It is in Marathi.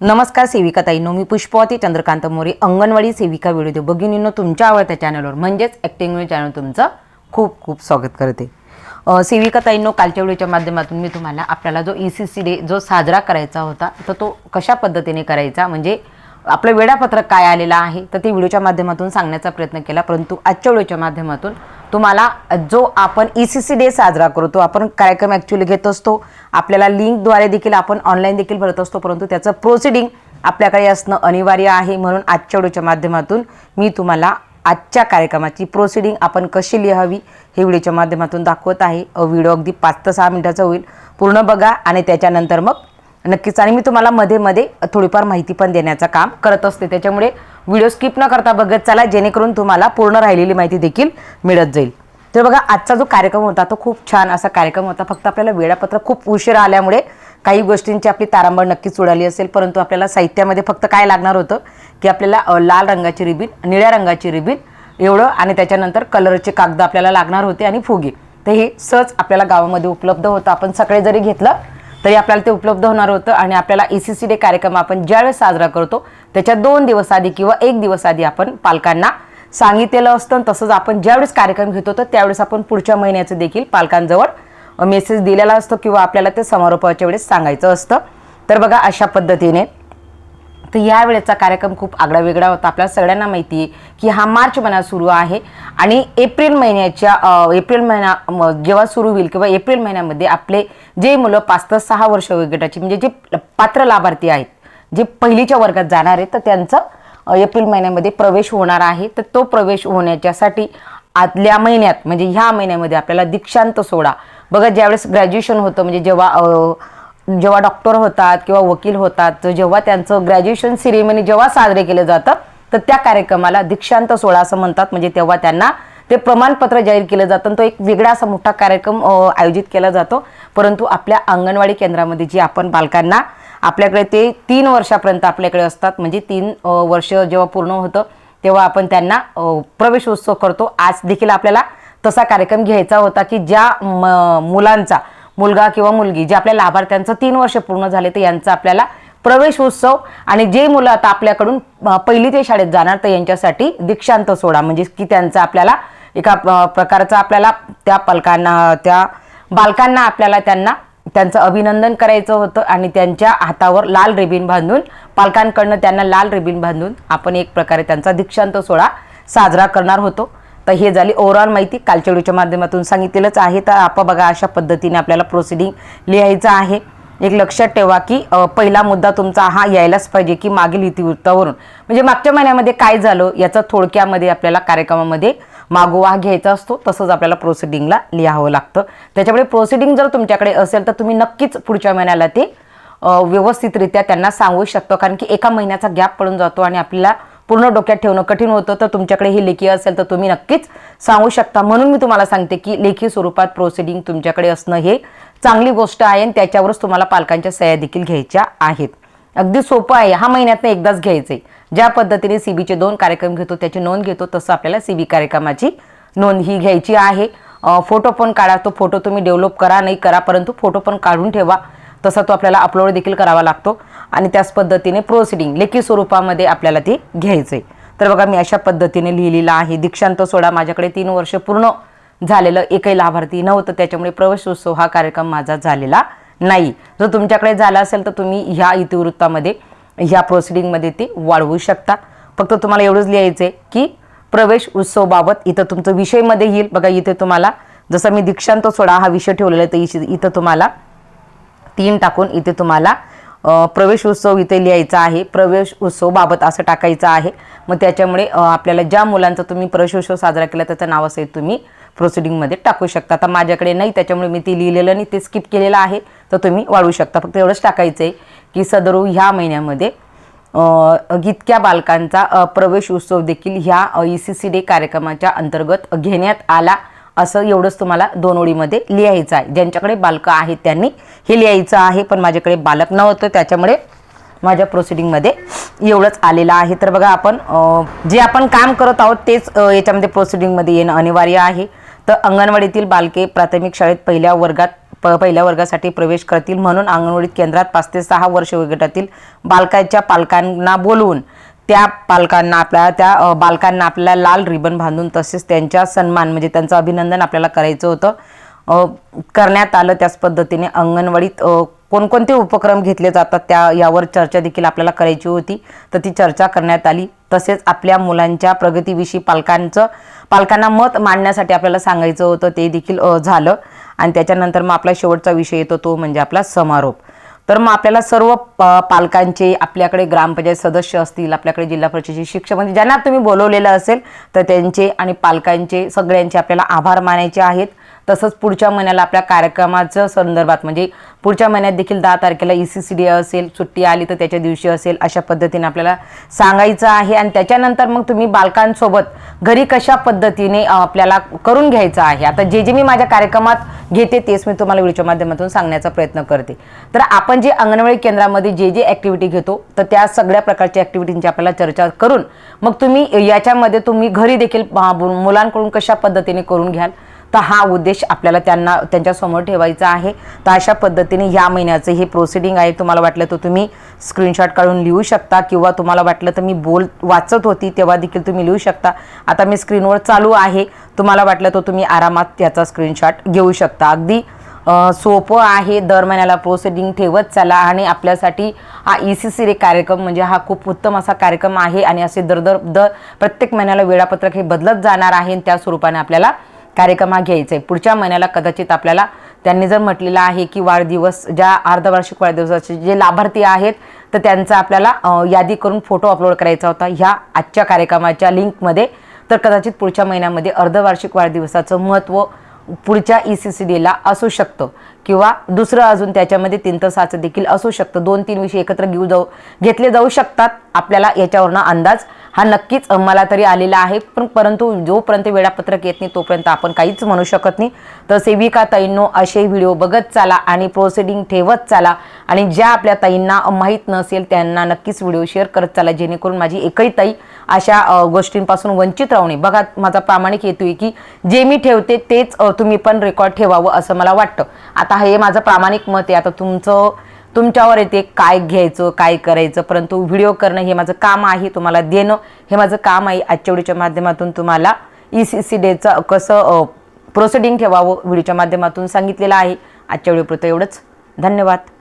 नमस्कार सेविका ताईंनो मी पुष्पवती चंद्रकांत मोरे अंगणवाडी सेविका व्हिडिओ भगिनींनो तुमच्या आवडत्या चॅनलवर म्हणजेच ॲक्टिंग चॅनल तुमचं खूप खूप स्वागत करते. सेविका ताईंनो कालच्या व्हिडिओच्या माध्यमातून मी तुम्हाला आपल्याला जो ई सी सी डे जो साजरा करायचा होता तर तो कशा पद्धतीने करायचा म्हणजे आपलं वेळापत्रक काय आलेलं आहे तर ते व्हिडिओच्या माध्यमातून सांगण्याचा प्रयत्न केला परंतु आजच्या व्हिडिओच्या माध्यमातून तुम्हाला जो आपण ई सी सी डे साजरा करतो आपण कार्यक्रम ॲक्च्युली घेत असतो आपल्याला लिंकद्वारे देखील आपण ऑनलाईन देखील भरत असतो परंतु त्याचं प्रोसिडिंग आपल्याकडे असणं अनिवार्य आहे. म्हणून आजच्या व्हिडिओच्या माध्यमातून मी तुम्हाला आजच्या कार्यक्रमाची प्रोसिडिंग आपण कशी लिहावी हे व्हिडिओच्या माध्यमातून दाखवत आहे. अ, व्हिडिओ अगदी पाच ते सहा मिनिटाचा होईल. पूर्ण बघा आणि त्याच्यानंतर मग नक्कीच आणि मी तुम्हाला मध्ये मध्ये थोडीफार माहिती पण देण्याचं काम करत असते. त्याच्यामुळे व्हिडिओ स्किप न करता बघत चला जेणेकरून तुम्हाला पूर्ण राहिलेली माहिती देखील मिळत जाईल. तर बघा आजचा जो कार्यक्रम होता तो खूप छान असा कार्यक्रम होता. फक्त आपल्याला वेळापत्रक खूप उशीर आल्यामुळे काही गोष्टींची आपली तारांबळ नक्कीच उडाली असेल परंतु आपल्याला साहित्यामध्ये फक्त काय लागणार होतं की आपल्याला लाल रंगाची रिबीन निळ्या रंगाची रिबीन एवढं आणि त्याच्यानंतर कलरचे कागद आपल्याला लागणार होते आणि फुगे. तर हे सहज आपल्याला गावामध्ये उपलब्ध होतं. आपण सगळे जरी घेतलं तरी आपल्याला ते उपलब्ध होणार होतं आणि आपल्याला ई सी सी डे कार्यक्रम आपण ज्यावेळेस साजरा करतो त्याच्या दोन दिवस आधी किंवा एक दिवस आधी आपण पालकांना सांगितलेलं असतं. आणि तसंच आपण ज्यावेळेस कार्यक्रम घेतो तर त्यावेळेस आपण पुढच्या महिन्याचं देखील पालकांजवळ मेसेज दिलेला असतो किंवा आपल्याला ते समारोपाच्या वेळेस सांगायचं असतं. तर बघा अशा पद्धतीने तर या वेळेचा कार्यक्रम खूप आगळा वेगळा होता. आपल्याला सगळ्यांना माहिती आहे की हा मार्च महिना सुरू आहे आणि एप्रिल महिन्याच्या एप्रिल महिना म, जेव्हा सुरू होईल किंवा एप्रिल महिन्यामध्ये आपले जे मुलं पाच ते सहा वर्ष वगैरेची म्हणजे जे पात्र लाभार्थी आहेत जे पहिलीच्या वर्गात जाणार आहेत तर त्यांचं एप्रिल महिन्यामध्ये प्रवेश होणार आहे. तर तो प्रवेश होण्याच्यासाठी आदल्या महिन्यात म्हणजे ह्या महिन्यामध्ये आपल्याला दीक्षांत सोहळा बघा ज्यावेळेस ग्रॅज्युएशन होतं म्हणजे जेव्हा जेव्हा डॉक्टर होतात किंवा वकील होतात जेव्हा त्यांचं ग्रॅज्युएशन सिरेमनी जेव्हा साजरे केलं जातं तर त्या कार्यक्रमाला दीक्षांत सोहळा असं म्हणतात. म्हणजे तेव्हा त्यांना ते प्रमाणपत्र जाहीर केलं जातं आणि तो एक वेगळा असा मोठा कार्यक्रम आयोजित केला जातो. परंतु आपल्या अंगणवाडी केंद्रामध्ये जी आपण बालकांना आपल्याकडे ते तीन वर्षापर्यंत आपल्याकडे असतात. म्हणजे तीन वर्ष जेव्हा पूर्ण होतं तेव्हा आपण त्यांना प्रवेश प्रवेशोत्सव करतो. आज देखील आपल्याला तसा कार्यक्रम घ्यायचा होता की ज्या म- मुलांचा मुलगा किंवा मुलगी जे आपल्या लाभार्थ्यांचं तीन वर्ष पूर्ण झाले तर यांचा आपल्याला प्रवेश उत्सव आणि जे मुलं आता आपल्याकडून पहिली ते शाळेत जाणार तर यांच्यासाठी दीक्षांत सोडा म्हणजे की त्यांचा आपल्याला एका प्रकारचा आपल्याला त्या पालकांना त्या बालकांना आपल्याला त्यांना त्यांचं अभिनंदन करायचं होतं आणि त्यांच्या हातावर लाल रिबीन बांधून पालकांकडनं त्यांना लाल रिबीन बांधून आपण एक प्रकारे त्यांचा दीक्षांत सोहळा साजरा करणार होतो. तर हे झाली ओव्हरऑल माहिती. कालच्या व्हिडिओच्या माध्यमातून सांगितलेलंच आहे. तर आपण बघा अशा पद्धतीने आपल्याला प्रोसिडिंग लिहायचं आहे. एक लक्षात ठेवा की पहिला मुद्दा तुमचा हा यायलाच पाहिजे की मागील इतिवृत्तावरून म्हणजे मागच्या महिन्यामध्ये काय झालं याचा थोडक्यामध्ये आपल्याला कार्यक्रमामध्ये मागोवा घ्यायचा असतो तसंच आपल्याला प्रोसिडिंगला लिहावं लागतं. त्याच्यामुळे प्रोसिडिंग जर तुमच्याकडे असेल तर तुम्ही नक्कीच पुढच्या महिन्याला ते व्यवस्थितरित्या त्यांना सांगू शकतो. कारण की एका महिन्याचा गॅप पडून जातो आणि आपल्याला पूर्ण डोक्यात ठेवणं कठीण होतं. तर तुमच्याकडे ही लेखी असेल तर तुम्ही नक्कीच सांगू शकता. म्हणून मी तुम्हाला सांगते की लेखी स्वरूपात प्रोसिडिंग तुमच्याकडे असणं हे चांगली गोष्ट आहे आणि त्याच्यावरच तुम्हाला पालकांच्या सह्या देखील घ्यायच्या आहेत. अगदी सोपं आहे. हा महिन्यातनं एकदाच घ्यायचंय. ज्या पद्धतीने सीबीचे दोन कार्यक्रम घेतो त्याची नोंद घेतो तसं आपल्याला सीबी कार्यक्रमाची नोंद ही घ्यायची आहे. फोटो पण काढा. तो फोटो तुम्ही डेव्हलप करा नाही करा परंतु फोटो पण काढून ठेवा. तसा तो आपल्याला अपलोड देखील करावा लागतो. आणि त्याच पद्धतीने प्रोसिडिंग लेखी स्वरूपामध्ये आपल्याला ते घ्यायचंय. तर बघा मी अशा पद्धतीने लिहिलेलं आहे. दीक्षांत सोडा माझ्याकडे तीन वर्ष पूर्ण झालेलं एकही लाभार्थी नव्हतं त्याच्यामुळे प्रवेश उत्सव हा कार्यक्रम माझा झालेला नाही. जर तुमच्याकडे झालं असेल तर तुम्ही ह्या इतिवृत्तामध्ये ह्या प्रोसिडिंगमध्ये ते वाढवू शकता. फक्त तुम्हाला एवढंच लिहायचं आहे की प्रवेश उत्सवबाबत इथं तुमचं विषयमध्ये येईल. बघा इथे तुम्हाला जसं मी दीक्षांत सोडा हा विषय ठेवलेला आहे तर इथे- इथं तुम्हाला तीन टाकून इथे तुम्हाला प्रवेश उत्सव इथे लिहायचा आहे. प्रवेश उत्सव बाबत असं टाकायचं आहे. मग त्याच्यामुळे आपल्याला ज्या मुलांचा तुम्ही प्रवेश उत्सव साजरा केला त्याचं नाव असेल तुम्ही प्रोसिडिंगमध्ये टाकू शकता. आता माझ्याकडे नाही त्याच्यामुळे मी ते लिहिलेलं नाही ते स्किप केलेलं आहे तर तुम्ही वाढवू शकता. फक्त एवढंच टाकायचं आहे की सदरू ह्या महिन्यामध्ये अ, इतक्या बालकांचा प्रवेश उत्सव देखील ह्या ई सी सी डे कार्यक्रमाच्या अंतर्गत घेण्यात आला असं एवढंच तुम्हाला दोन ओळीमध्ये लिहायचं आहे. ज्यांच्याकडे बालकं आहेत त्यांनी हे लिहायचं आहे पण माझ्याकडे बालक नव्हतं त्याच्यामुळे माझ्या प्रोसिडिंगमध्ये एवढंच आलेलं आहे. तर बघा आपण जे आपण काम करत आहोत तेच याच्यामध्ये प्रोसिडिंगमध्ये येणं अनिवार्य आहे. तर अंगणवाडीतील बालके प्राथमिक शाळेत पहिल्या वर्गात प पहिल्या वर्गासाठी प्रवेश करतील म्हणून अंगणवाडीत केंद्रात पाच ते सहा वर्ष वयोगटातील बालकाच्या पालकांना बोलवून त्या पालकांना आपल्या त्या बालकांना आपल्याला लाल रिबन बांधून तसेच त्यांच्या सन्मान म्हणजे त्यांचं अभिनंदन आपल्याला करायचं होतं. करण्यात आलं त्याच पद्धतीने अंगणवाडीत कोणकोणते उपक्रम घेतले जातात त्या यावर चर्चा देखील आपल्याला करायची होती. तर ती चर्चा करण्यात आली. तसेच आपल्या मुलांच्या प्रगतीविषयी पालकांचं पालकांना मत मांडण्यासाठी आपल्याला सांगायचं होतं ते देखील झालं. आणि त्याच्यानंतर मग आपला शेवटचा विषय येतो तो म्हणजे आपला समारोप. तर मग आपल्याला सर्व प- पालकांचे आपल्याकडे ग्रामपंचायत सदस्य असतील आपल्याकडे जिल्हा परिषदेचे शिक्षक म्हणजे ज्यांना तुम्ही बोलवलेलं असेल तर त्यांचे आणि पालकांचे सगळ्यांचे आपल्याला आभार मानायचे आहेत. तसंच पुढच्या महिन्याला आपल्या कार्यक्रमाचं संदर्भात म्हणजे पुढच्या महिन्यात देखील दहा तारखेला ई सी सी डी असेल सुट्टी आली तर त्याच्या दिवशी असेल अशा पद्धतीने आपल्याला सांगायचं आहे. आणि त्याच्यानंतर मग तुम्ही बालकांसोबत घरी कशा पद्धतीने आपल्याला करून घ्यायचं आहे? आता जे जे मी माझ्या कार्यक्रमात घेते तेच मी तुम्हाला व्हिडिओच्या माध्यमातून सांगण्याचा प्रयत्न करते. तर आपण जे अंगणवाडी केंद्रामध्ये जे जे ॲक्टिव्हिटी घेतो तर त्या सगळ्या प्रकारच्या ॲक्टिव्हिटींची आपल्याला चर्चा करून मग तुम्ही याच्यामध्ये तुम्ही घरी देखील मुलांकडून कशा पद्धतीने करून घ्याल? तर हा उद्देश आपल्याला त्यांना त्यांच्यासमोर ठेवायचा आहे. तर अशा पद्धतीने ह्या महिन्याचं हे प्रोसिडिंग आहे. तुम्हाला वाटलं तर तुम्ही स्क्रीनशॉट काढून लिहू शकता किंवा तुम्हाला वाटलं तर मी बोल वाचत होती तेव्हा देखील तुम्ही लिहू शकता. आता मी स्क्रीनवर चालू आहे. तुम्हाला वाटलं तर तुम्ही आरामात त्याचा स्क्रीनशॉट घेऊ शकता. अगदी सोपं आहे. दर महिन्याला प्रोसिडिंग ठेवत चला आणि आपल्यासाठी हा ई सी सी रे कार्यक्रम म्हणजे हा खूप उत्तम असा कार्यक्रम आहे आणि असे दर दर दर प्रत्येक महिन्याला वेळापत्रक हे बदलत जाणार आहे आणि त्या स्वरूपाने आपल्याला कार्यक्रम हा घ्यायचा. आहे पुढच्या महिन्याला कदाचित आपल्याला त्यांनी जर म्हटलेलं आहे की वाढदिवस ज्या अर्धवार्षिक वाढदिवसाचे जे लाभार्थी आहेत तर त्यांचा आपल्याला यादी करून फोटो अपलोड करायचा होता. ह्या आजच्या कार्यक्रमाच्या लिंकमध्ये. तर कदाचित पुढच्या महिन्यामध्ये अर्धवार्षिक वाढदिवसाचं महत्त्व पुढच्या ई सी सी डीला असू शकतं. किंवा दुसरं अजून त्याच्यामध्ये तीन तर साचं देखील असू शकतं. दोन तीन विषय एकत्र घेऊ जाऊ घेतले जाऊ शकतात. आपल्याला याच्यावरनं अंदाज हा नक्कीच मला तरी आलेला आहे. पण परंतु जोपर्यंत वेळापत्रक येत नाही तोपर्यंत आपण काहीच म्हणू शकत नाही. तर सेविका ताईंनो असे व्हिडिओ बघत चाला आणि प्रोसिडिंग ठेवत चाला. आणि ज्या आपल्या ताईंना माहीत नसेल त्यांना नक्कीच व्हिडिओ शेअर करत चाला. जेणेकरून माझी एकही ताई अशा गोष्टींपासून वंचित राहू नये. बघा माझा प्रामाणिक हेतू आहे की जे मी ठेवते तेच तुम्ही पण रेकॉर्ड ठेवावं असं मला वाटतं. आता हे माझं प्रामाणिक मत आहे. आता तुमचं तुमच्यावर येते काय घ्यायचं काय करायचं परंतु व्हिडिओ करणं हे माझं काम आहे तुम्हाला देणं हे माझं काम आहे. आजच्या व्हिडिओच्या माध्यमातून तुम्हाला ई सी सी डेचं कसं प्रोसिडिंग ठेवावं व्हिडिओच्या माध्यमातून सांगितलेलं आहे. आजच्या व्हिडिओपुरतं एवढंच. धन्यवाद.